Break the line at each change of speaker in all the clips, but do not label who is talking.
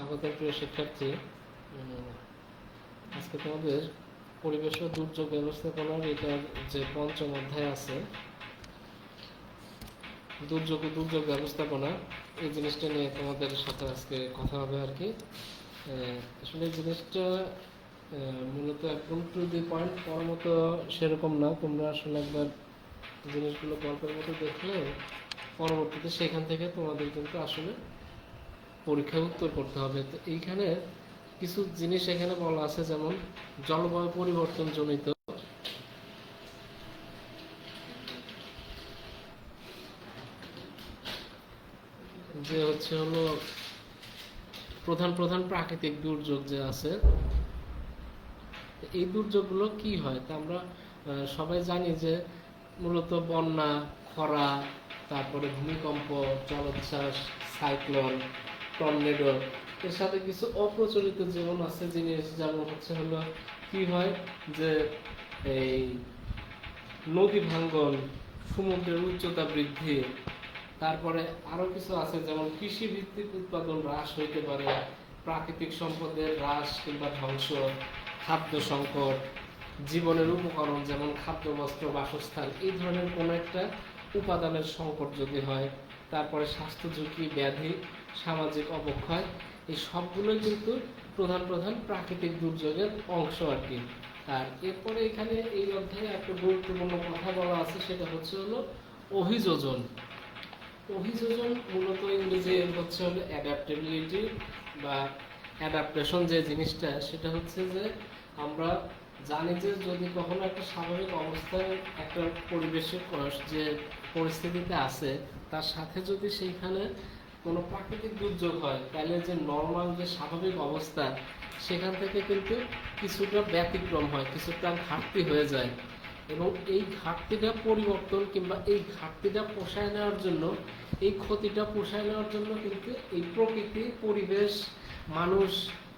স্বাগত প্রিয় শিক্ষার্থী আজকে তোমাদের পরিবেশ ও দুর্যোগ ব্যবস্থাপনার এটার যে পঞ্চম অধ্যায় আছে, দুর্যোগ ও দুর্যোগ ব্যবস্থাপনা, এই জিনিসটা নিয়ে তোমাদের সাথে আজকে কথা হবে আর কি। আসলে এই জিনিসটা মূলত একদম টু দি পয়েন্ট পড়ার মতো সেরকম না। তোমরা আসলে একবার জিনিসগুলো গল্পের মতো দেখলে পরবর্তীতে সেখান থেকে তোমাদের কিন্তু আসলে পরীক্ষায় উত্তর করতে হবে। তো এইখানে কিছু জিনিস এখানে বলা আছে, যেমন জলবায়ু পরিবর্তন জনিত যে হচ্ছে হলো প্রধান প্রধান প্রাকৃতিক দুর্যোগ যে আছে, এই দুর্যোগগুলো কি হয়? তা আমরা সবাই জানি যে মূলত বন্যা, খরা, তারপরে ভূমিকম্প, জলোচ্ছ্বাস, সাইক্লোন টর্নেডো এর সাথে কিছু অপ্রচলিত যেমন আছে জিনিস যেমন হচ্ছে হলো, কি হয় যে এই নদী ভাঙ্গন, সমুদ্রের উচ্চতা বৃদ্ধি, তারপরে আরও কিছু আছে যেমন কৃষি ভিত্তিক উৎপাদন হ্রাস হইতে পারে, প্রাকৃতিক সম্পদের হ্রাস কিংবা ধ্বংস, খাদ্য সংকট, জীবনের উপকরণ যেমন খাদ্য, বস্ত্র, বাসস্থান, এই ধরনের কোনো একটা উপাদানের সংকট যদি হয়, তারপরে স্বাস্থ্য ঝুঁকি, ব্যাধি সামাজিক অবক্ষয়, এই সবগুলোই কিন্তু প্রধান প্রধান প্রাকৃতিক দুর্যোগের অংশ আর কি। আর এরপরে এখানে এই অধ্যায়ে একটা গুরুত্বপূর্ণ কথা বলা আছে, সেটা হচ্ছে হলো অভিযোজন। অভিযোজন মূলত ইংরেজি হচ্ছে হলো অ্যাডাপ্টেবিলিটি বা অ্যাডাপ্টেশন যে জিনিসটা, সেটা হচ্ছে যে আমরা জানি যে যদি কখনো একটা স্বাভাবিক অবস্থায় একটা পরিবেশের যে পরিস্থিতিতে আছে, তার সাথে যদি সেইখানে কোনো প্রাকৃতিক দুর্যোগ হয়, তাহলে যে নর্মাল যে স্বাভাবিক অবস্থা, সেখান থেকে কিন্তু কিছুটা ব্যতিক্রম হয়, কিছুটা ঘাটতি হয়ে যায়। এবং এই ঘাটতিটা পরিবর্তন কিংবা এই ঘাটতিটা পোষায় নেওয়ার জন্য, এই ক্ষতিটা পোষায় নেওয়ার জন্য কিন্তু এই প্রকৃতি, পরিবেশ, মানুষ,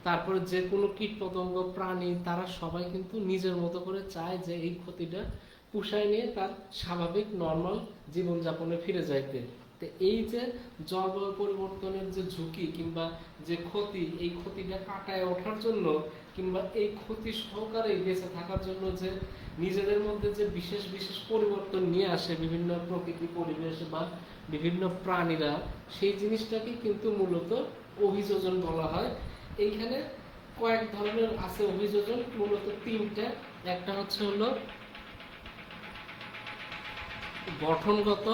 তারপরে যে কোনো কীটপতঙ্গ, প্রাণী, তারা সবাই কিন্তু নিজের মতো করে চায় যে এই ক্ষতিটা পুষায় নিয়ে তার স্বাভাবিক নর্মাল জীবনযাপনে ফিরে যাইতে। তো এই যে জলবায়ু পরিবর্তনের যে ঝুঁকি কিংবা যে ক্ষতি, এই ক্ষতিটা কাটায় ওঠার জন্য কিংবা এই ক্ষতি সহকারে বেঁচে থাকার জন্য যে নিজেদের মধ্যে যে বিশেষ বিশেষ পরিবর্তন নিয়ে আসে বিভিন্ন প্রকৃতি, পরিবেশ বা বিভিন্ন প্রাণীরা, সেই জিনিসটাকে কিন্তু মূলত অভিযোজন বলা হয়। এইখানে কয়েক ধরনের আছে অভিযোজন। মূলত তিনটা। একটা হচ্ছে হলো গঠনগত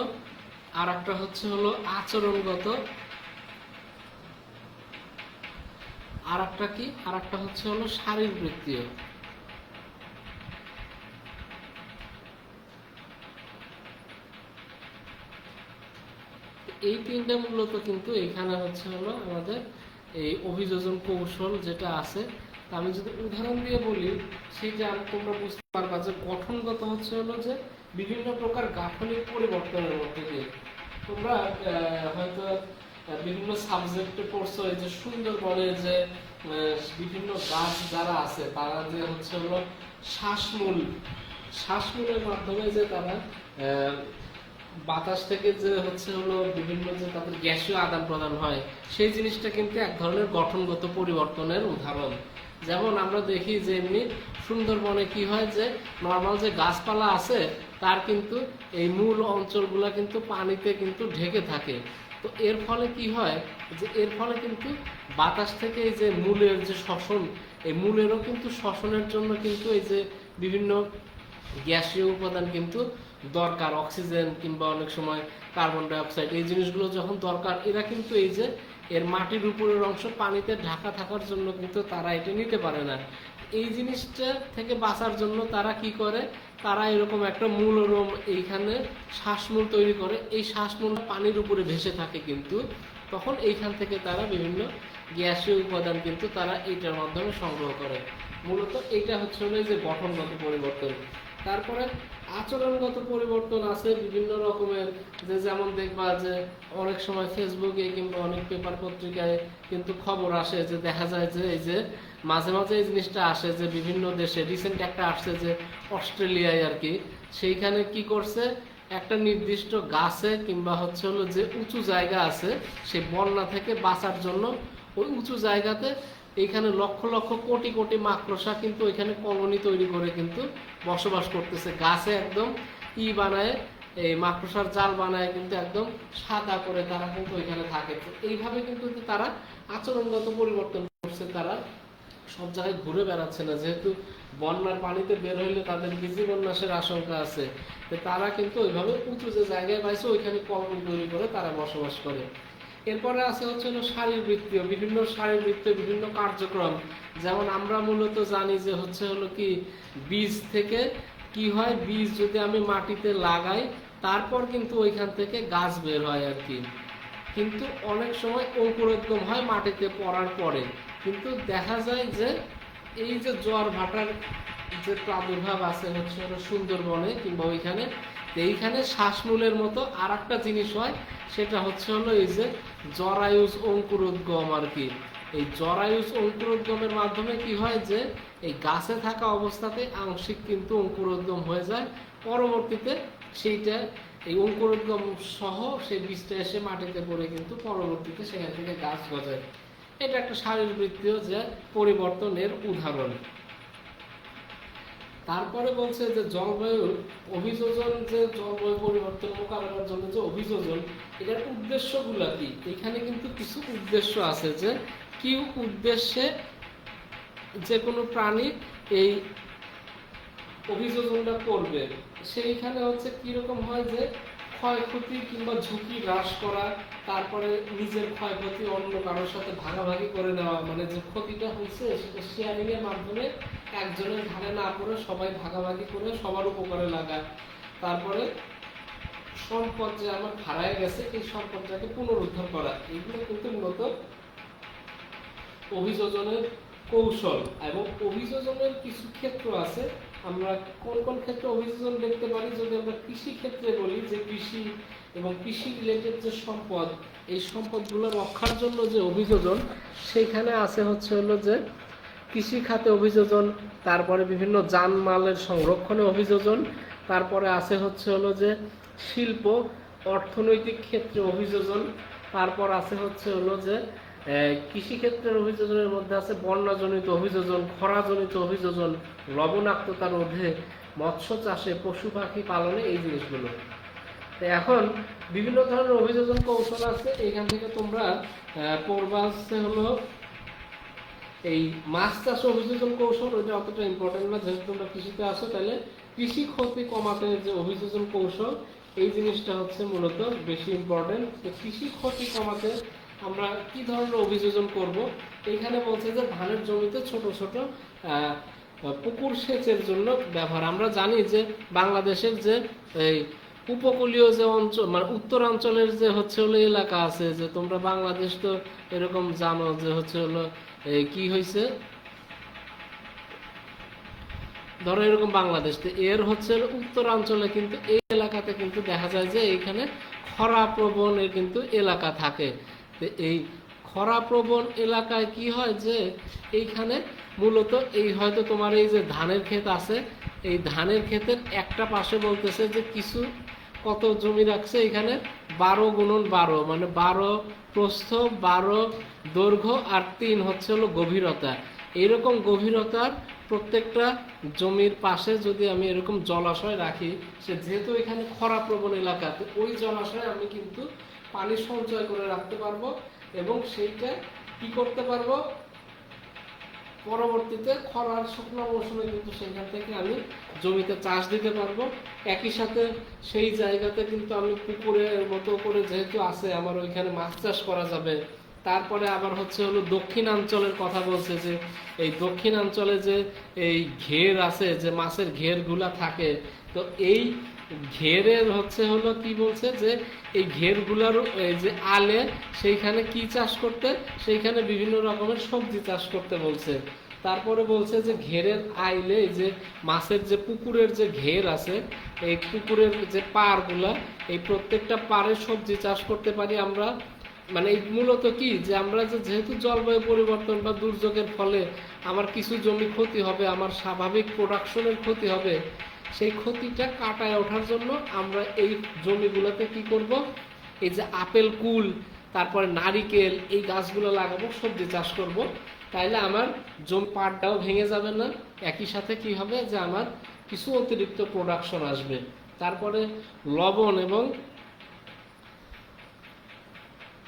আর একটা হচ্ছে হলো আচরণগত। আর একটা কি? আর একটা হচ্ছে হলো শারীরবৃত্তীয়। এই তিনটা মূলত কিন্তু এখানে হচ্ছে হলো আমাদের এই অভিযোজন কৌশল যেটা আছে। আমি যদি উদাহরণ দিয়ে বলি, সেই সেটা তোমরা বুঝতে পারবা যে গঠনগত হচ্ছে হলো যে বিভিন্ন প্রকার গাঠনিক পরিবর্তনের মধ্যে দিয়ে তোমরা হয়তো বিভিন্ন সাবজেক্টে পড়ছো, এই যে সুন্দরবনের যে বিভিন্ন গাছ যারা আছে, তারা যে হচ্ছে হলো শ্বাসমূল। শ্বাসমূলের মাধ্যমে যে তারা বাতাস থেকে যে হচ্ছে হলো বিভিন্ন যে তাদের গ্যাসীয় আদান প্রদান হয়, সেই জিনিসটা কিন্তু এক ধরনের গঠনগত পরিবর্তনের উদাহরণ। যেমন আমরা দেখি যে এমনি সুন্দরবনে কি হয় যে নর্মাল যে গাছপালা আছে তার কিন্তু এই মূল অঞ্চলগুলো কিন্তু পানিতে কিন্তু ঢেকে থাকে। তো এর ফলে কি হয় যে এর ফলে কিন্তু বাতাস থেকে এই যে মূলের যে শ্বসন, এই মূলেরও কিন্তু শ্বসনের জন্য কিন্তু এই যে বিভিন্ন গ্যাসীয় উপাদান কিন্তু দরকার, অক্সিজেন কিংবা অনেক সময় কার্বন ডাই অক্সাইড এই জিনিসগুলো যখন দরকার, এরা কিন্তু এই যে এর মাটির উপরের অংশ পানিতে ঢাকা থাকার জন্য কিন্তু তারা এটা নিতে পারে না। এই জিনিসটা থেকে বাঁচার জন্য তারা কি করে? তারা এরকম একটা মূলরম এইখানে শ্বাসমূল তৈরি করে। এই শ্বাসমূল পানির উপরে ভেসে থাকে কিন্তু। তখন এইখান থেকে তারা বিভিন্ন গ্যাসীয় উপাদান কিন্তু তারা এইটার মাধ্যমে সংগ্রহ করে। মূলত এইটা হচ্ছে যে গঠনগত পরিবর্তন। তারপরে আচরণগত পরিবর্তন আছে বিভিন্ন রকমের। যে যেমন দেখবা যে অনেক সময় ফেসবুকে কিংবা অনেক পেপার পত্রিকায় কিন্তু খবর আসে যে দেখা যায় যে এই যে মাঝে মাঝে এই জিনিসটা আসে যে বিভিন্ন দেশে রিসেন্ট একটা আসছে যে অস্ট্রেলিয়ায় আর কি, সেইখানে কি করছে? একটা নির্দিষ্ট গাছে কিংবা হচ্ছে হলো যে উঁচু জায়গা আছে সেই বন্যা থেকে বাঁচার জন্য ওই উঁচু জায়গাতে এইখানে লক্ষ লক্ষ কোটি কোটি মাকড়সা কিন্তু ওইখানে কলোনি তৈরি করে কিন্তু বসবাস করতেছে। গাছে একদম ই বানায়, এই মাকড়সার জাল বানায় কিন্তু একদম সাদা করে তারা কিন্তু ওইখানে থাকে। এইভাবে কিন্তু তারা আচরণগত পরিবর্তন করছে, তারা সব জায়গায় ঘুরে বেড়াচ্ছে না। যেহেতু বন্যার পানিতে বের হইলে তাদের জীবন নাশের আশঙ্কা আছে তারা কিন্তু ওইভাবে উঁচু যে জায়গায় পাইছে, ওইখানে কলোনি তৈরি করে তারা বসবাস করে। এরপরে আছে হচ্ছে হলো শারীরবৃত্তীয়, বিভিন্ন শারীরবৃত্তীয় বিভিন্ন কার্যক্রম। যেমন আমরা মূলত জানি যে হচ্ছে হলো কি, বীজ থেকে কি হয়, বীজ যদি আমি মাটিতে লাগাই, তারপর কিন্তু ওইখান থেকে গাছ বের হয় আর কি। কিন্তু অনেক সময় অঙ্কুরোদ্গম হয় মাটিতে পড়ার পরে। কিন্তু দেখা যায় যে এই যে জোয়ার ভাটার যে প্রাদুর্ভাব আছে হচ্ছে সুন্দরবনে কিংবা ওইখানে এইখানে শ্বাসমূলের মতো আর একটা জিনিস হয়, সেটা হচ্ছে হলো এই যে জরায়ুজ অঙ্কুরোদ্গম আর কি। এই জরায়ুজ অঙ্কুরোদ্গমের মাধ্যমে কি হয় যে, এই গাছে থাকা অবস্থাতে আংশিক কিন্তু অঙ্কুরোদ্গম হয়ে যায়। পরবর্তীতে সেইটা, এই অঙ্কুরোদ্গম সহ সেই বীজটা এসে মাটিতে পড়ে কিন্তু পরবর্তীতে সেখান থেকে গাছ গজায়। এটা একটা শারীরবৃত্তীয় যে পরিবর্তনের উদাহরণ। তারপরে বলছে যে জলবায়ুর অভিযোজন যে জলবায়ু পরিবর্তন মোকাবেলার জন্য যে অভিযোজন, এটার উদ্দেশ্যগুলো কি? এখানে কিন্তু কিছু উদ্দেশ্য আছে যে কি উদ্দেশ্যে যে কোনো প্রাণী এই অভিযোজনটা করবে। সেইখানে হচ্ছে কীরকম হয় যে ক্ষয়ক্ষতি কিংবা ঝুঁকি হ্রাস করা, তারপরে নিজের ক্ষয়ক্ষতি অন্য কারোর সাথে ভাগাভাগি করে নেওয়া মানে যে ক্ষতিটা হয়েছে সেটা শেয়ারিং এর মাধ্যমে একজনের ঘাড়ে না পড়ে সবাই ভাগাভাগি করে সবার উপকারে লাগায়। তারপরে সম্পদ যে আমার হারায় গেছে, এই সম্পদটাকে পুনরুদ্ধার করা। এগুলো কিন্তু মূলত অভিযোজনের কৌশল এবং অভিযোজনের কিছু ক্ষেত্র আছে। আমরা কোন কোন ক্ষেত্রে অভিযোজন দেখতে পারি? যদি আমরা কৃষি ক্ষেত্রে বলি যে কৃষি এবং কৃষি রিলেটেড যে সম্পদ, এই সম্পদগুলো রক্ষার জন্য যে অভিযোজন সেইখানে আছে হচ্ছে হলো যে কৃষি খাতে অভিযোজন, তারপরে বিভিন্ন জানমালের সংরক্ষণে অভিযোজন, তারপরে আছে হচ্ছে হলো যে শিল্প, অর্থনৈতিক ক্ষেত্রে অভিযোজন, তারপর আছে হচ্ছে হলো যে কৃষিক্ষেত্রের অভিযোজনের মধ্যে আছে বন্যাজনিত অভিযোজন, খরাজনিত অভিযোজন লবণাক্ততা রোধে মৎস্য চাষে পশু পাখি পালনে এই জিনিসগুলো। এখন বিভিন্ন ধরনের অভিযোজন কৌশল আছে, এখান থেকে তোমরা পড়বা হচ্ছে হলো এই মাছ চাষ অভিযোজন কৌশল ওইটা অতটা ইম্পর্টেন্ট না, যেহেতু তোমরা কৃষিতে আসো তাহলে কৃষি ক্ষতি কমাতে যে অভিযোজন কৌশল, এই জিনিসটা হচ্ছে মূলত বেশি ইম্পর্টেন্ট কৃষি ক্ষতি কমাতে আমরা কি ধরনের অভিযোজন করব? এখানে বলছে যে ধানের জমিতে ছোট ছোট পুকুর সেচের জন্য ব্যবহার। আমরা জানি যে বাংলাদেশের যে এই উপকূলীয় যে অঞ্চল মানে উত্তরাঞ্চলের যে হচ্ছে হলো এলাকা আছে, যে তোমরা বাংলাদেশ তো এরকম জানো যে হচ্ছে হলো কি হয়েছে ধরো এরকম বাংলাদেশ, তো এর হচ্ছে উত্তরাঞ্চলে কিন্তু এই এলাকাতে কিন্তু দেখা যায় যে এইখানে খরা প্রবণের কিন্তু এলাকা থাকে। তো এই খরা প্রবণ এলাকায় কি হয় যে এইখানে মূলত এই হয়তো তোমার এই যে ধানের ক্ষেত আছে, এই ধানের ক্ষেতের একটা পাশে বলতেছে যে কিছু কত জমি রাখছে এখানে? বারো গুণন বারো মানে বারো প্রস্থ, বারো দৈর্ঘ্য আর তিন হচ্ছে হলো গভীরতা। এরকম গভীরতার প্রত্যেকটা জমির পাশে যদি আমি এরকম জলাশয় রাখি, সে যেহেতু এখানে খরা প্রবণ এলাকা ওই জলাশয়ে আমি কিন্তু পানি সঞ্চয় করে রাখতে পারব এবং সেইটা কি করতে পারব? পরবর্তীতে খরার শুকনো মৌসুমে কিন্তু সেখান থেকে আমি জমিতে চাষ দিতে পারব। একই সাথে সেই জায়গাতে কিন্তু আমি পুকুরের মতো করে যেহেতু আছে, আমার ওইখানে মাছ চাষ করা যাবে। তারপরে আবার হচ্ছে হলো দক্ষিণাঞ্চলের কথা বলছে যে, এই দক্ষিণাঞ্চলে যে এই ঘের আছে, যে মাছের ঘেরগুলা থাকে, তো এই ঘেরের হচ্ছে হলো কি বলছে যে এই ঘেরগুলার, এই যে আলে, সেইখানে কি চাষ করতে? সেইখানে বিভিন্ন রকমের সবজি চাষ করতে বলছে। তারপরে বলছে যে ঘেরের আইলে যে মাছের যে পুকুরের যে ঘের আছে, এই পুকুরের যে পাড়গুলা, এই প্রত্যেকটা পাড়ে সবজি চাষ করতে পারি আমরা। মানে মূলত কি? যে আমরা যে যেহেতু জলবায়ু পরিবর্তন বা দুর্যোগের ফলে আমার কিছু জমি ক্ষতি হবে, আমার স্বাভাবিক প্রোডাকশনের ক্ষতি হবে সেই ক্ষতিটা কাটায় ওঠার জন্য আমরা এই জমিগুলোতে কি করব? এই যে আপেল কুল, তারপরে নারিকেল, এই গাছগুলো লাগাবো, সবজি চাষ করব। তাইলে আমার জমি পাটটাও ভেঙে যাবে না। একই সাথে কি হবে? যে আমার কিছু অতিরিক্ত প্রোডাকশন আসবে। তারপরে লবণ এবং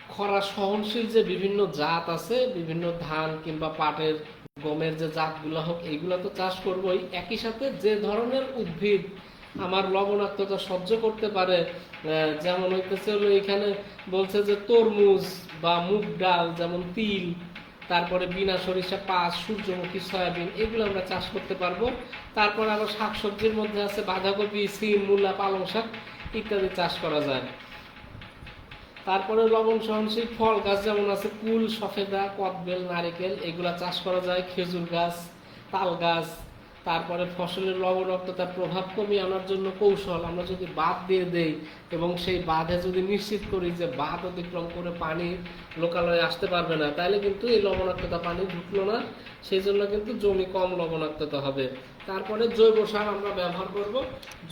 খরা সহনশীল যে বিভিন্ন জাত আছে, বিভিন্ন ধান কিংবা পাটের গমের যে জাতগুলো হোক, এইগুলো তো চাষ করবোই। একই সাথে যে ধরনের উদ্ভিদ আমার লবণাক্ততা সহ্য করতে পারে যেমন হইতেছে হলো এখানে বলছে যে তরমুজ বা মুগ ডাল, যেমন তিল, তারপরে বিনা সরিষা পাঁচ, সূর্যমুখী সয়াবিন, এগুলো আমরা চাষ করতে পারব। তারপরে আবার শাকসবজির মধ্যে আছে বাঁধাকপি, সিম, মূলা, পালং শাক ইত্যাদি চাষ করা যায়। তারপরে লবণ সহনশীল ফল গাছ যেমন আছে, কুল, সফেদা, কদবেল, নারিকেল, এগুলা চাষ করা যায়। খেজুর গাছ, তাল গাছ তারপরে ফসলের লবণাক্ততার প্রভাব কমিয়ে আনার জন্য কৌশল আমরা যদি বাঁধ দিয়ে দেই এবং সেই বাঁধে যদি নিশ্চিত করি যে বাঁধ অতিক্রম করে পানি লোকালয়ে আসতে পারবে না, তাহলে কিন্তু এই লবণাক্ততা পানি ঢুকলো না। সেই জন্য কিন্তু জমি কম লবণাক্ততা হবে। তারপরে জৈব সার আমরা ব্যবহার করব।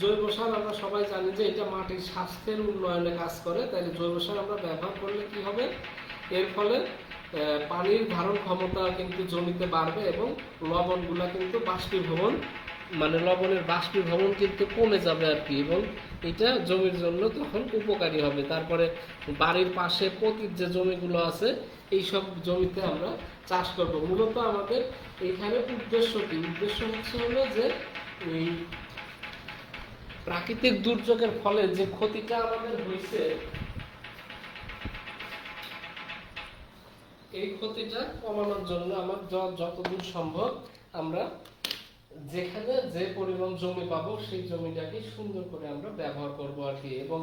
জৈব সার আমরা সবাই জানি যে এটা মাটির স্বাস্থ্যের উন্নয়নে কাজ করে। তাহলে জৈব সার আমরা ব্যবহার করলে কি হবে? এর ফলে পানির ধারণ ক্ষমতা কিন্তু জমিতে বাড়বে এবং লবণগুলা কিন্তু বাষ্পীভবন মানে লবণের বাষ্পীভবন কিন্তু কমে যাবে আর কি এবং এটা জমির জন্য তখন উপকারী হবে। তারপরে বাড়ির পাশে পতির যে জমিগুলো আছে এই সব জমিতে আমরা চাষ করব। মূলত আমাদের এখানে উদ্দেশ্য কি? উদ্দেশ্য হচ্ছে হলো যে এই প্রাকৃতিক দুর্যোগের ফলে যে ক্ষতিটা আমাদের হয়েছে এই ক্ষতিটা কমানোর জন্য আমার যতদূর সম্ভব আমরা যেখানে যে পরিমাণ জমি পাবো, সেই জমিটাকে সুন্দর করে আমরা ব্যবহার করব আর কি। এবং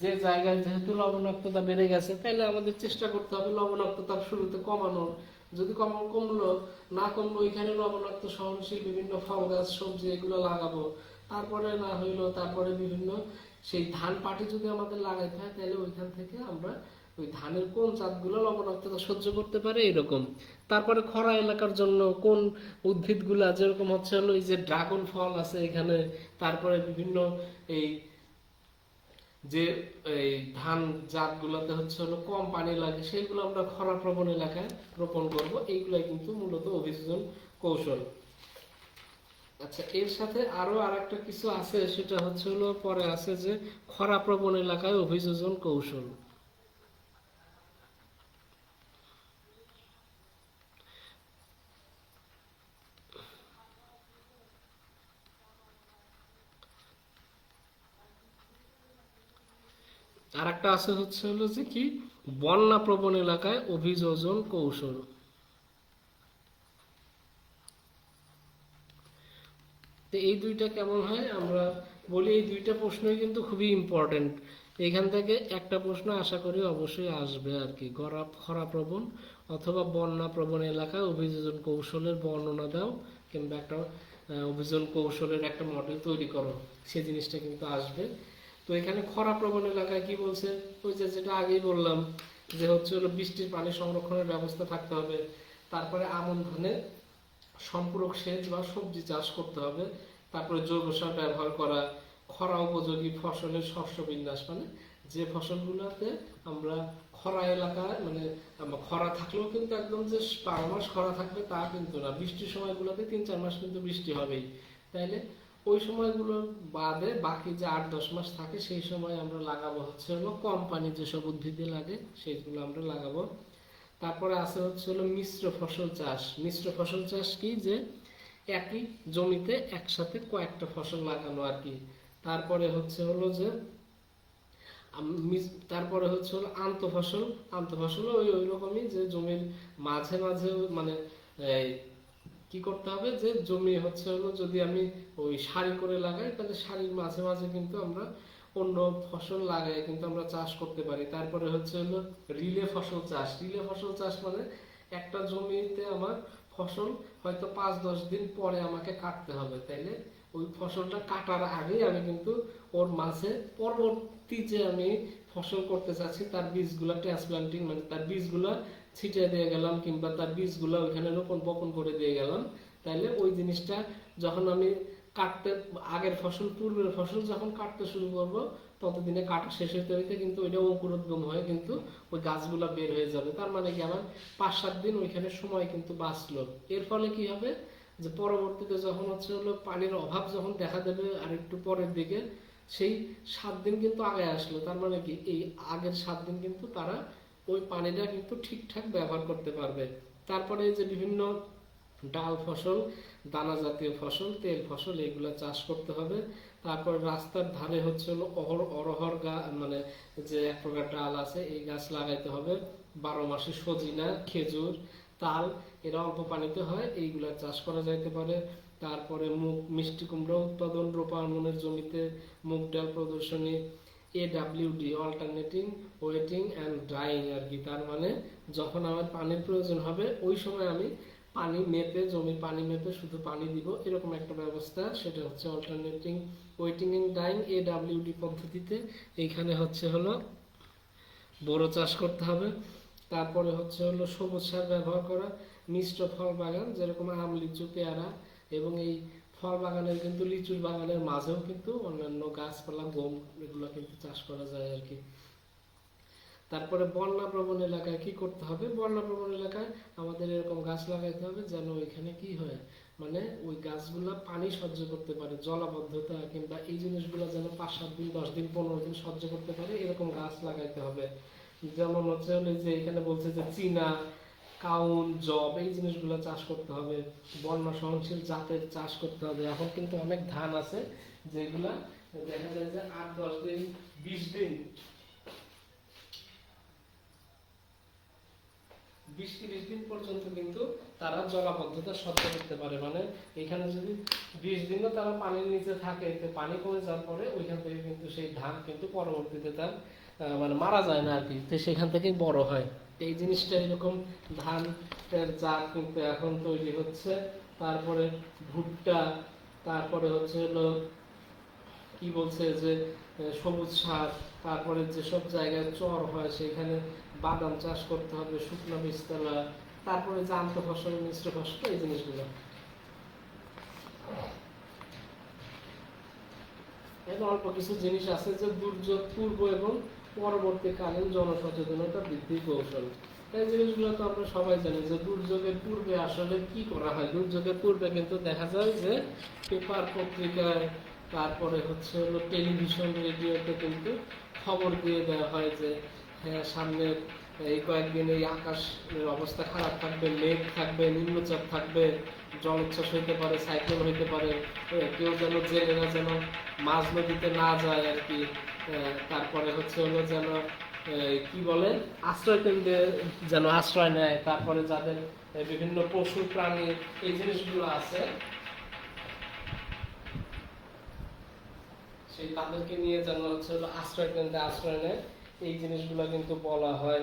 যে জায়গায় যেহেতু লবণাক্ততা বেড়ে গেছে তাহলে আমাদের চেষ্টা করতে হবে লবণাক্ততা শুরুতে কমানোর। যদি কম কমলো, না কমলো, এখানে লবণাক্ত সহনশীল বিভিন্ন ফল গাছ, সবজি এগুলো লাগাবো। তারপরে না হইল, তারপরে বিভিন্ন সেই ধান পাটি যদি আমাদের লাগাইতে হয় তাহলে ওইখান থেকে আমরা ওই ধানের কোন জাতগুলো লবণাক্ততা সহ্য করতে পারে এরকম। তারপরে খরা এলাকার জন্য কোন উদ্ভিদগুলা যেরকম হচ্ছে হলো এই যে ড্রাগন ফল আছে এখানে, তারপরে বিভিন্ন এই যে এই ধান জাতগুলোতে হচ্ছে হলো কম পানি লাগে, সেগুলো আমরা খরা প্রবণ এলাকায় রোপণ করব। এইগুলাই কিন্তু মূলত অভিযোজন কৌশল। আচ্ছা এর সাথে আরও আরেকটা কিছু আছে, সেটা হচ্ছে হলো পরে আছে যে খরা প্রবণ এলাকায় অভিযোজন কৌশল। একটা আছে হচ্ছে হলো যে কি? বন্যা প্রবণ এলাকায় অভিযোজন কৌশল। তো এই দুইটা কেমন হয়? আমরা বলি এই দুইটা প্রশ্নই কিন্তু খুবই ইম্পর্টেন্ট এখান থেকে একটা প্রশ্ন আশা করি অবশ্যই আসবে আর কি। গড়া, খরা প্রবণ অথবা বন্যা প্রবণ এলাকায় অভিযোজন কৌশলের বর্ণনা দাও কিংবা একটা অভিযোজন কৌশলের একটা মডেল তৈরি করো। সে জিনিসটা কিন্তু আসবে। তো এখানে খরা প্রবণ এলাকায় কি বলছে? ওই যে যেটা আগেই বললাম, যে হচ্ছে হলো বৃষ্টির পানি সংরক্ষণের ব্যবস্থা থাকতে হবে। তারপরে আমন ধানে সম্পূরক সেচ বা সবজি চাষ করতে হবে। তারপরে জৈব সার ব্যবহার করা, খরা উপযোগী ফসলের শস্য বিন্যাস মানে যে ফসলগুলোতে আমরা খরা এলাকায় মানে খরা থাকলেও কিন্তু একদম যে বারো মাস খরা থাকবে তা কিন্তু না। বৃষ্টির সময়গুলোতে তিন চার মাস কিন্তু বৃষ্টি হবেই। তাইলে ওই সময়গুলো বাদে বাকি যে আট, দশ মাস থাকে, সেই সময় আমরা লাগাবো হচ্ছে হলো কম পানি যেসব উদ্ভিদে লাগে সেইগুলো আমরা লাগাবো। তারপরে আছে হচ্ছে হলো মিশ্র ফসল চাষ। মিশ্র ফসল চাষ কি যে একই জমিতে একসাথে কয়েকটা ফসল লাগানো আর কি। তারপরে হচ্ছে হলো যে তারপরে হচ্ছে হলো আন্ত ফসল। আন্ত ফসল ওই ওই রকমই যে জমির মাঝে মাঝে মানে কি করতে হবে যে জমি হচ্ছে হলো যদি আমি ওই সারি করে লাগাই, তাহলে সারির মাঝে মাঝে কিন্তু আমরা অন্য ফসল লাগাই, কিন্তু আমরা চাষ করতে পারি। তারপরে হচ্ছে হলো রিলে ফসল চাষ। রিলে ফসল চাষ মানে একটা জমিতে আমার ফসল হয়তো পাঁচ দশ দিন পরে আমাকে কাটতে হবে। তাইলে ওই ফসলটা কাটার আগেই আমি কিন্তু ওর মাঝে পরবর্তী যে আমি ফসল করতে চাচ্ছি, তার বীজগুলা ট্রান্সপ্লান্টিং মানে তার বীজগুলা ছিটিয়ে দিয়ে গেলাম কিংবা তার বীজগুলা ওইখানে রোপণ বপন করে দিয়ে গেলাম, তাইলে ওই জিনিসটা যখন আমি কাটতে, আগের ফসল, পূর্বের ফসল যখন কাটতে শুরু করব, ততদিনে কাটা শেষ হইতে হইতে কিন্তু ওইটা অঙ্কুরোদ্গম হয়ে, কিন্তু ওই গাছগুলা বের হয়ে যাবে। তার মানে কি আমার পাঁচ সাত দিন ওইখানে সময় কিন্তু বাঁচলো। এর ফলে কি হবে যে পরবর্তীতে যখন হচ্ছে হলো পানির অভাব যখন দেখা দেবে আর একটু পরের দিকে, সেই সাত দিন কিন্তু আগে আসলো। তার মানে কি এই আগের সাত দিন কিন্তু তারা ওই পানিটা কিন্তু ঠিকঠাক ব্যবহার করতে পারবে। তারপরে যে বিভিন্ন ডাল ফসল, দানা জাতীয় ফসল, তেল ফসল, এগুলো চাষ করতে হবে। তারপর রাস্তার ধারে হচ্ছে হলো অহর, অরহর গা মানে যে এক প্রকার ডাল আছে, এই গাছ লাগাইতে হবে। বারো মাসে সজিনা, খেজুর, তাল, এরা অল্প পানিতে হয়, এইগুলা চাষ করা যাইতে পারে। তারপরে মুগ, মিষ্টি কুমড়া উৎপাদন রোপায়নের জমিতে মুগ ডাল প্রদর্শনী AWD alternating wetting and drying আর কি তার মানে যখন আমার পানির প্রয়োজন হবে, ওই সময় আমি পানি মেপে জমি পানি মেপে শুধু পানি দিব, এরকম একটা ব্যবস্থা। সেটা হচ্ছে alternating wetting and drying AWD পদ্ধতিতে। এইখানে হচ্ছে হলো বোরো চাষ করতে হবে। তারপরে হচ্ছে হলো সবুজ সার ব্যবহার করা, মিশ্র ফল বাগান, যেরকম আম লিচু পেয়ারা এবং এই ফল বাগানের কিন্তু, লিচুর বাগানের মাঝেও কিন্তু অন্যান্য গাছপালা, গম এগুলো কিন্তু চাষ করা যায় আর কি। তারপরে বন্যা প্রবণ এলাকায় কি করতে হবে? বন্যা প্রবণ এলাকায় আমাদের এরকম গাছ লাগাইতে হবে যেন ওইখানে কি হয় মানে ওই গাছগুলা পানি সহ্য করতে পারে, জলাবদ্ধতা কিংবা এই জিনিসগুলো যেন পাঁচ, সাত দিন, দশ দিন, পনেরো দিন সহ্য করতে পারে, এরকম গাছ লাগাইতে হবে। যেমন হচ্ছে হলো যে এখানে বলছে যে চীনা কাউন, জব, এই জিনিসগুলো চাষ করতে হবে, বন্যা সহনশীল জাতের চাষ করতে হবে। এখন কিন্তু অনেক ধান আছে যেগুলা দেখা যায় যে আট, দশ দিন, বিশ দিন, বিশ তিরিশ দিন পর্যন্ত কিন্তু তারা জলাবদ্ধতা সহ্য করতে পারে। মানে এখানে যদি বিশ দিনও তারা পানির নিচে থাকে পানি কমে যাওয়ার পরে ওইখান থেকে কিন্তু সেই ধান কিন্তু পরবর্তীতে তার মানে মারা যায় না আর কি। সেখান থেকেই বড় হয়। এই জিনিসটা এরকম ধানের জাত কিন্তু এখন তৈরি হচ্ছে। তারপরে ভুট্টা, তারপরে হচ্ছে হলো কি বলছে যে সবুজ সার তারপরে যেসব জায়গায় চর হয় সেখানে বাদাম চাষ করতে হবে, শুকনো বীজতলা তারপরে জান্ত ফসল, মিশ্র ফসল, এই জিনিসগুলো। এখন অল্প কিছু জিনিস আছে যে দুর্যোগ পূর্ব এবং পরবর্তীকালীন জনসচেতনতা বৃদ্ধির কৌশল। এই জিনিসগুলো তো আমরা সবাই জানি যে দুর্যোগের পূর্বে আসলে কি করা হয়। দুর্যোগের পূর্বে কিন্তু দেখা যায় যে পেপার পত্রিকায়, তারপরে হচ্ছে হলো টেলিভিশন, রেডিওতে কিন্তু খবর দিয়ে দেওয়া হয় যে হ্যাঁ সামনে এই কয়েকদিন এই আকাশের অবস্থা খারাপ থাকবে, মেঘ থাকবে, নিম্নচাপ থাকবে, জলোচ্ছ্বাস হইতে পারে, সাইক্লোন হইতে পারে কেউ যেন জেলেরা যেন মাঝ নদীতে না যায় আর কি। তারপরে হচ্ছে হলো যেন কি বলে, আশ্রয় কেন্দ্রে যেন আশ্রয় নেয়, তারপরে যাদের বিভিন্ন পশু প্রাণী এই জিনিসগুলো আছে, সেই তাদেরকে নিয়ে যেন হচ্ছে হলো আশ্রয় কেন্দ্রে আশ্রয় নেয়, এই জিনিসগুলো কিন্তু বলা হয়।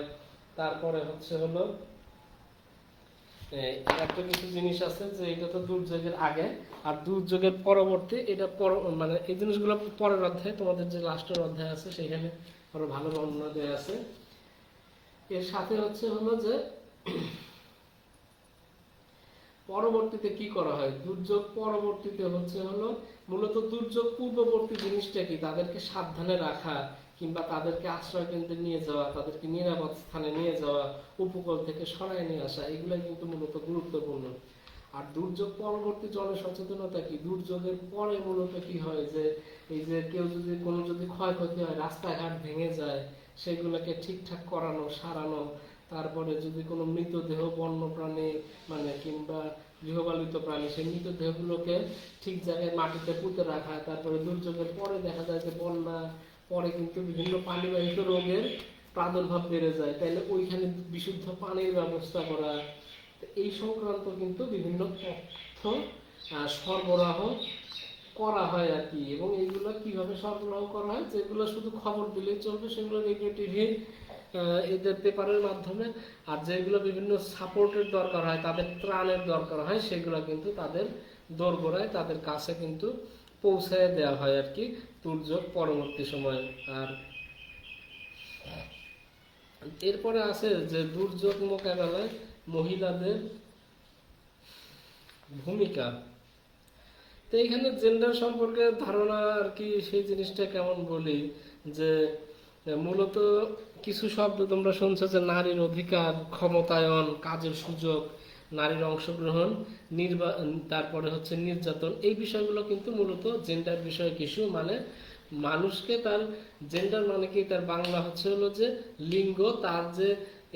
তারপরে হচ্ছে হলো একটা কিছু জিনিস আছে যে এটা তো দুর্যোগের আগে, আর দুর্যোগের পরবর্তী এটা পর মানে এই জিনিসগুলো পরের অধ্যায়ে, তোমাদের যে লাস্টের অধ্যায় আছে, সেখানে আরও ভালো বর্ণনা দেওয়া আছে। এর সাথে হচ্ছে হলো যে, পরবর্তীতে কি করা হয়? দুর্যোগ পরবর্তীতে হচ্ছে হলো, মূলত দুর্যোগ পূর্ববর্তী জিনিসটা কি? তাদেরকে সাবধানে রাখা কিংবা তাদেরকে আশ্রয় কেন্দ্রে নিয়ে যাওয়া, তাদেরকে নিরাপদ স্থানে নিয়ে যাওয়া, উপকূল থেকে সরায় নিয়ে আসা, এগুলাই কিন্তু মূলত গুরুত্বপূর্ণ। আর দুর্যোগ পরবর্তী জনসচেতনতা কি? দুর্যোগের পরে মূলত কি হয় যে, এই যে কেউ যদি, কোনো যদি ক্ষয়ক্ষতি হয়, রাস্তাঘাট ভেঙে যায়, সেগুলোকে ঠিকঠাক করানো, সারানো, তারপরে যদি কোনো মৃতদেহ বন্যপ্রাণী মানে কিংবা গৃহপালিত প্রাণী, সেই মৃতদেহগুলোকে ঠিক জায়গায় মাটিতে পুঁতে রাখা তারপরে দুর্যোগের পরে দেখা যায় যে বন্যা পরে কিন্তু বিভিন্ন পানিবাহিত রোগের প্রাদুর্ভাব বেড়ে যায়। তাইলে ওইখানে বিশুদ্ধ পানির ব্যবস্থা করা এই সংক্রান্ত কিন্তু বিভিন্ন তথ্য সরবরাহ করা হয় আর কি। এবং এইগুলো কীভাবে সরবরাহ করা হয়, যেগুলো শুধু খবর দিলেই চলবে, সেগুলো রেডিও, টিভি এদের পেপারের মাধ্যমে। আর যেগুলো বিভিন্ন সাপোর্টের দরকার হয়, তাদের ত্রাণের দরকার হয়, সেগুলো কিন্তু তাদের দোরগোড়ায় তাদের কাছে কিন্তু পৌঁছায় দেওয়া হয় আর কি। দুর্যোগ পরবর্তী সময়ে আর এরপরে আছে যে দুর্যোগ মোকাবেলায় মহিলাদের ভূমিকা। তো এইখানে জেন্ডার সম্পর্কে ধারণা আর কি সেই জিনিসটা কেমন বলি? যে মূলত কিছু শব্দ তোমরা শুনছো যে নারীর অধিকার, ক্ষমতায়ন, কাজের সুযোগ নারীর অংশগ্রহণ, নির্বা, তারপরে হচ্ছে নির্যাতন, এই বিষয়গুলো কিন্তু মূলত জেন্ডার বিষয় কিছু মানে মানুষকে তার জেন্ডার মানে কি? তার বাংলা হচ্ছে হলো যে লিঙ্গ, তার যে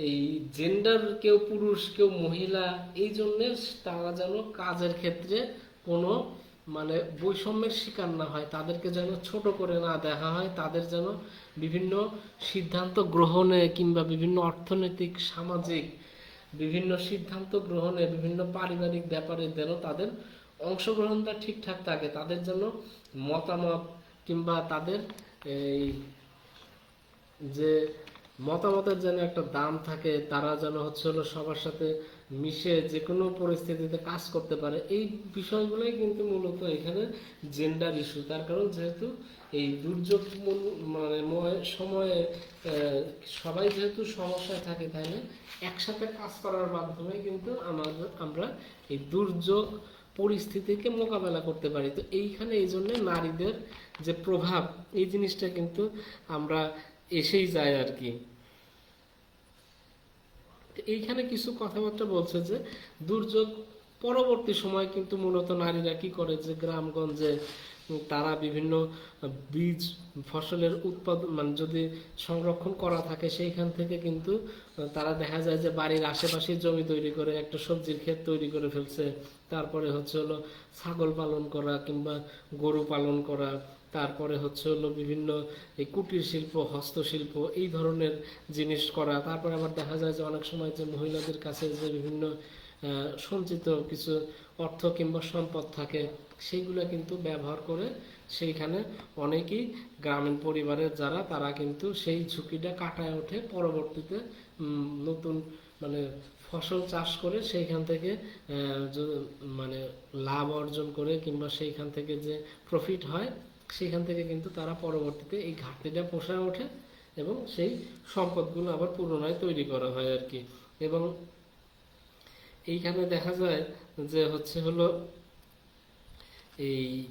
এই জেন্ডার কেউ পুরুষ, কেউ মহিলা, এই জন্য তারা যেন কাজের ক্ষেত্রে কোনো মানে বৈষম্যের শিকার না হয়, তাদেরকে যেন ছোট করে না দেখা হয়, তাদের যেন বিভিন্ন সিদ্ধান্ত গ্রহণে কিংবা বিভিন্ন অর্থনৈতিক, সামাজিক বিভিন্ন সিদ্ধান্ত গ্রহণে বিভিন্ন পারিবারিক ব্যাপারে যেন তাদের অংশগ্রহণটা ঠিকঠাক থাকে, তাদের জন্য মতামত কিংবা তাদের এই যে মতামতের যেন একটা দাম থাকে, তারা যেন হচ্ছে হলো সবার সাথে মিশে যে কোনো পরিস্থিতিতে কাজ করতে পারে, এই বিষয়গুলোই কিন্তু মূলত এখানে জেন্ডার ইস্যু তার কারণ যেহেতু এই দুর্যোগ মানে সময়ে সবাই যেহেতু সমস্যায় থাকে, তাই না? একসাথে কাজ করার মাধ্যমে কিন্তু আমাদের, আমরা এই দুর্যোগ পরিস্থিতিকে মোকাবেলা করতে পারি। তো এইখানে এই জন্য নারীদের যে প্রভাব, এই জিনিসটা কিন্তু আমরা এসেই যায় আর কি। এইখানে কিছু কথাবার্তা বলছে যে, দুর্যোগ পরবর্তী সময় কিন্তু মূলত নারীরা কি করে যে গ্রামগঞ্জে তারা বিভিন্ন বীজ, ফসলের উৎপাদন মানে যদি সংরক্ষণ করা থাকে সেইখান থেকে কিন্তু তারা দেখা যায় যে বাড়ির আশেপাশে জমি তৈরি করে, একটা সবজির ক্ষেত তৈরি করে ফেলছে। তারপরে হচ্ছে হলো ছাগল পালন করা কিংবা গরু পালন করা তারপরে হচ্ছে হলো বিভিন্ন এই কুটির শিল্প, হস্তশিল্প, এই ধরনের জিনিস করা। তারপরে আবার দেখা যায় যে অনেক সময় যে মহিলাদের কাছে যে বিভিন্ন সঞ্চিত কিছু অর্থ কিংবা সম্পদ থাকে, সেইগুলো কিন্তু ব্যবহার করে সেইখানে অনেকেই গ্রামীণ পরিবারের যারা, তারা কিন্তু সেই ঝুঁকিটা কাটায় ওঠে। পরবর্তীতে নতুন মানে ফসল চাষ করে সেইখান থেকে মানে লাভ অর্জন করে কিংবা সেইখান থেকে যে প্রফিট হয় সেখান থেকে কিন্তু তারা পরবর্তীতে এই ঘাটতিটা পোষায় ওঠে এবং সেই সম্পদগুলো আবার পুনরায় তৈরি করা হয় আর কি। এবং এইখানে দেখা যায় যে হচ্ছে হলো এই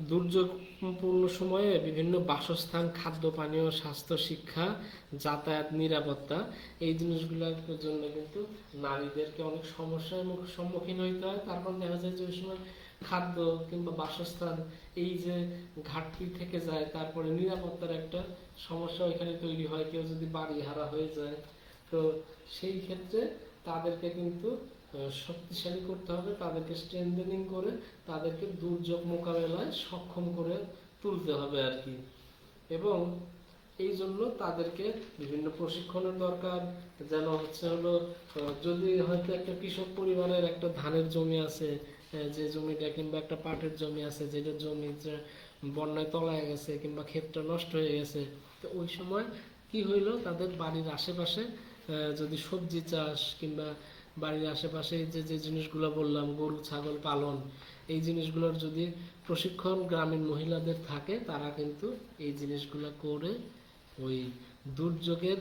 দুর্যোগপূর্ণ সময়ে বিভিন্ন বাসস্থান, খাদ্য, পানীয়, স্বাস্থ্য, শিক্ষা, যাতায়াত, নিরাপত্তা এই জিনিসগুলোর জন্য কিন্তু নারীদেরকে অনেক সমস্যার মুখ- সম্মুখীন হইতে হয়। তারপর দেখা যায় যে ওই সময় খাদ্য কিংবা বাসস্থান, এই যে ঘাটতি থেকে যায়, তারপরে নিরাপত্তার একটা সমস্যা ওইখানে তৈরি হয়, কেউ যদি বাড়ি হারা হয়ে যায়, তো সেই ক্ষেত্রে তাদেরকে কিন্তু শক্তিশালী করতে হবে, তাদেরকে স্ট্রেংথেনিং করে তাদেরকে দুর্যোগ মোকাবেলায় সক্ষম করে তুলতে হবে আর কি এবং এই জন্য তাদেরকে বিভিন্ন প্রশিক্ষণের দরকার, যেন হচ্ছে হলো যদি হয়তো একটা কৃষক পরিবারের একটা ধানের জমি আছে যে জমিটা কিংবা একটা পাটের জমি আছে, যেটা জমি বন্যায় তলায় গেছে কিংবা ক্ষেতটা নষ্ট হয়ে গেছে, তো ওই সময় কি হইল? তাদের বাড়ির আশেপাশে যদি সবজি চাষ কিংবা বাড়ির আশেপাশে যে যে জিনিসগুলো বললাম, গরু, ছাগল, পালন, এই জিনিসগুলোর যদি প্রশিক্ষণ গ্রামীণ মহিলাদের থাকে, তারা কিন্তু এই জিনিসগুলো করে ওই দুর্যোগের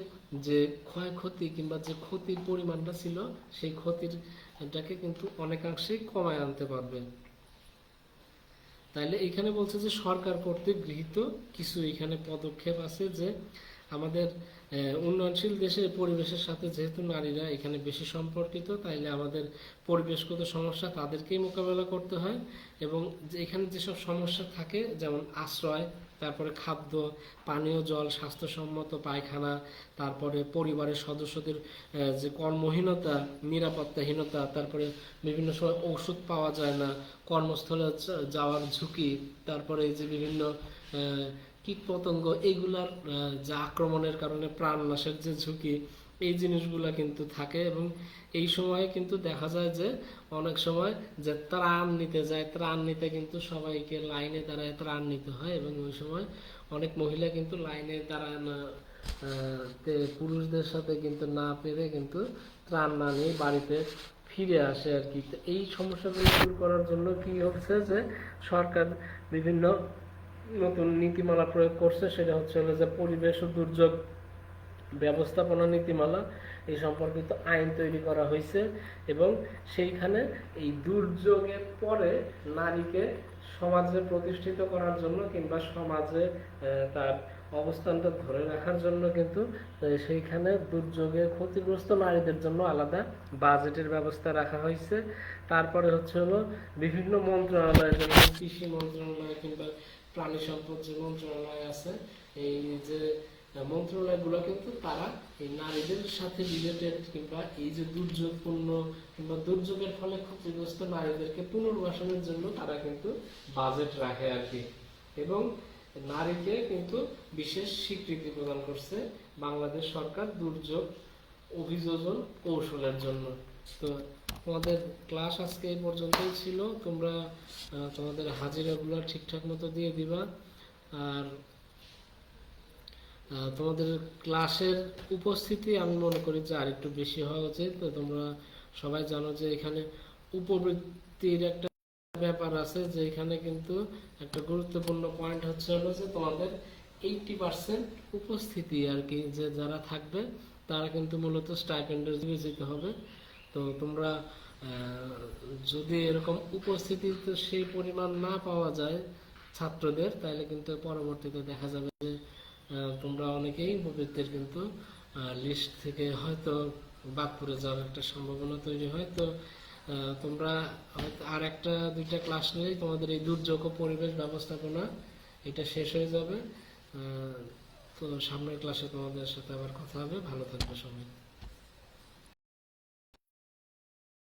যে ক্ষয়ক্ষতি কিংবা যে ক্ষতির পরিমাণটা ছিল, সেই ক্ষতির এটাকে কিন্তু অনেকাংশেই কমায় আনতে পারবে। তাইলে এখানে বলছে যে সরকার কর্তৃক গৃহীত কিছু এখানে পদক্ষেপ আছে যে আমাদের উন্নয়নশীল দেশের পরিবেশের সাথে যেহেতু নারীরা এখানে বেশি সম্পর্কিত, তাইলে আমাদের পরিবেশগত সমস্যা তাদেরকেই মোকাবেলা করতে হয়। এবং এখানে যেসব সমস্যা থাকে, যেমন আশ্রয় তারপরে খাদ্য, পানীয় জল, স্বাস্থ্যসম্মত পায়খানা, তারপরে পরিবারের সদস্যদের যে কর্মহীনতা, নিরাপত্তাহীনতা, তারপরে বিভিন্ন সময় ওষুধ পাওয়া যায় না, কর্মস্থলে যাওয়ার ঝুঁকি, তারপরে যে বিভিন্ন কীটপতঙ্গ, এগুলার যে আক্রমণের কারণে প্রাণ নাশের যে ঝুঁকি এই জিনিসগুলা কিন্তু থাকে এবং এই সময়ে কিন্তু দেখা যায় যে অনেক সময় যে ত্রাণ নিতে যায়, ত্রাণ নিতে কিন্তু সবাইকে লাইনে দাঁড়ায় ত্রাণ নিতে হয় এবং ওই সময় অনেক মহিলা কিন্তু লাইনে দাঁড়ায় না তে পুরুষদের সাথে কিন্তু না পেরে কিন্তু ত্রাণ না নিয়ে বাড়িতে ফিরে আসে আর কি। এই সমস্যাগুলো দূর করার জন্য কি হচ্ছে যে সরকার বিভিন্ন নতুন নীতিমালা প্রয়োগ করছে, সেটা হচ্ছে হলো যে পরিবেশ ও দুর্যোগ ব্যবস্থাপনা নীতিমালা এই সম্পর্কিত আইন তৈরি করা হয়েছে এবং সেইখানে এই দুর্যোগের পরে নারীকে সমাজে প্রতিষ্ঠিত করার জন্য কিংবা সমাজে তার অবস্থানটা ধরে রাখার জন্য কিন্তু সেইখানে দুর্যোগে ক্ষতিগ্রস্ত নারীদের জন্য আলাদা বাজেটের ব্যবস্থা রাখা হয়েছে। তারপরে হচ্ছে হলো বিভিন্ন মন্ত্রণালয়, যেমন কৃষি মন্ত্রণালয় কিংবা প্রাণী সম্পদ যে মন্ত্রণালয় আছে, এই যে মন্ত্রণালয়গুলো কিন্তু তারা এই নারীদের সাথে রিলেটেড কিংবা এই যে দুর্যোগপূর্ণ কিংবা দুর্যোগের ফলে ক্ষতিগ্রস্ত নারীদেরকে পুনর্বাসনের জন্য তারা কিন্তু বাজেট রাখে আর কি। এবং নারীকে কিন্তু বিশেষ স্বীকৃতি প্রদান করছে বাংলাদেশ সরকার দুর্যোগ অভিযোজন কৌশলের জন্য। তো তোমাদের ক্লাস আজকে এই পর্যন্তই ছিল। তোমরা তোমাদের হাজিরাগুলো ঠিকঠাক মতো দিয়ে দিবা। আর তোমাদের ক্লাসের উপস্থিতি আমি মনে করি যে আর একটু বেশি হওয়া উচিত। তো তোমরা সবাই জানো যে এখানে উপবৃত্তির একটা ব্যাপার আছে যে এখানে কিন্তু একটা গুরুত্বপূর্ণ পয়েন্ট হচ্ছে হলো যে তোমাদের এইটটি পার্সেন্ট উপস্থিতি আর কি যে যারা থাকবে, তারা কিন্তু মূলত স্টাইপেন্ডের বিবেচিত হবে। তো তোমরা যদি এরকম উপস্থিতিতে সেই পরিমাণ না পাওয়া যায় ছাত্রদের, তাহলে কিন্তু পরবর্তীতে দেখা যাবে যে তোমরা অনেকেই মুভিদের কিন্তু লিস্ট থেকে হয়তো বাদ পড়ে যাওয়ার একটা সম্ভাবনা তৈরি হয়। তো তোমরা আর একটা, দুইটা ক্লাস নিলেই তোমাদের এই দুর্যোগ পরিবেশ ব্যবস্থাপনা এটা শেষ হয়ে যাবে। তো সামনের ক্লাসে তোমাদের সাথে আবার কথা হবে। ভালো থাকবে সবাই।